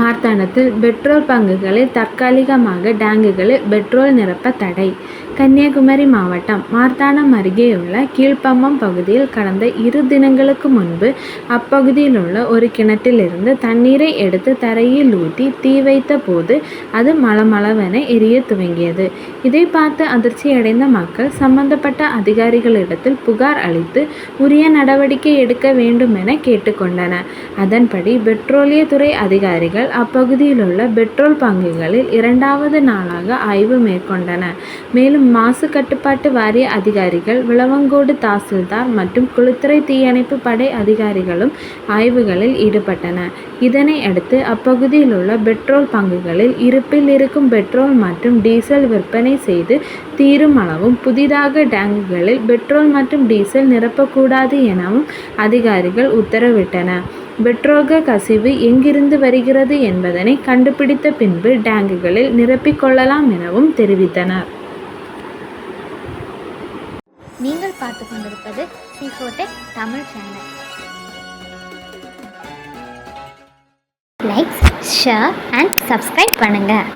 மார்த்தாண்டத்தில் petrol பங்குகளில் தற்காலிகமாக டேங்குகளில் petrol நிரப்ப தடை. கன்னியாகுமரி மாவட்டம் மார்த்தாண்டம் அருகேயுள்ள கீழ்ப்பம்பம் பகுதியில் கடந்த இரு தினங்களுக்கு முன்பு அப்பகுதியில் உள்ள ஒரு கிணற்றிலிருந்து தண்ணீரை எடுத்து தரையில் ஊற்றி தீ வைத்த போது அது மளமளவென எரிய துவங்கியது. இதை பார்த்து அதிர்ச்சியடைந்த மக்கள் சம்பந்தப்பட்ட அதிகாரிகளிடத்தில் புகார் அளித்து உரிய நடவடிக்கை எடுக்க வேண்டும் என கேட்டுக்கொண்டனர். அதன்படி பெட்ரோலியத்துறை அதிகாரிகள் அப்பகுதியில் உள்ள பெட்ரோல் பங்குகளில் இரண்டாவது நாளாக ஆய்வு மேற்கொண்டனர். மேலும் மாசு கட்டுப்பாட்டு வாரிய அதிகாரிகள் விளவங்கோடு தாசில்தார் மற்றும் குளித்துறை தீயணைப்பு படை அதிகாரிகளும் ஆய்வுகளில் ஈடுபட்டன. இதனை அடுத்து அப்பகுதியில் உள்ள பெட்ரோல் பங்குகளில் இருப்பில் இருக்கும் பெட்ரோல் மற்றும் டீசல் விற்பனை செய்து தீரும் அளவும் புதிதாக டேங்குகளில் பெட்ரோல் மற்றும் டீசல் நிரப்பக்கூடாது எனவும் அதிகாரிகள் உத்தரவிட்டனர் பெட்ரோக கசிவு எங்கிருந்து வருகிறது என்பதனை கண்டுபிடித்த பின்பு டேங்குகளில் நிரப்பிக்கொள்ளலாம் எனவும் தெரிவித்தனர். நீங்கள் பார்த்து கொண்டிருப்பது சிஃபோடெக் Tamil channel like share and subscribe பண்ணுங்கள்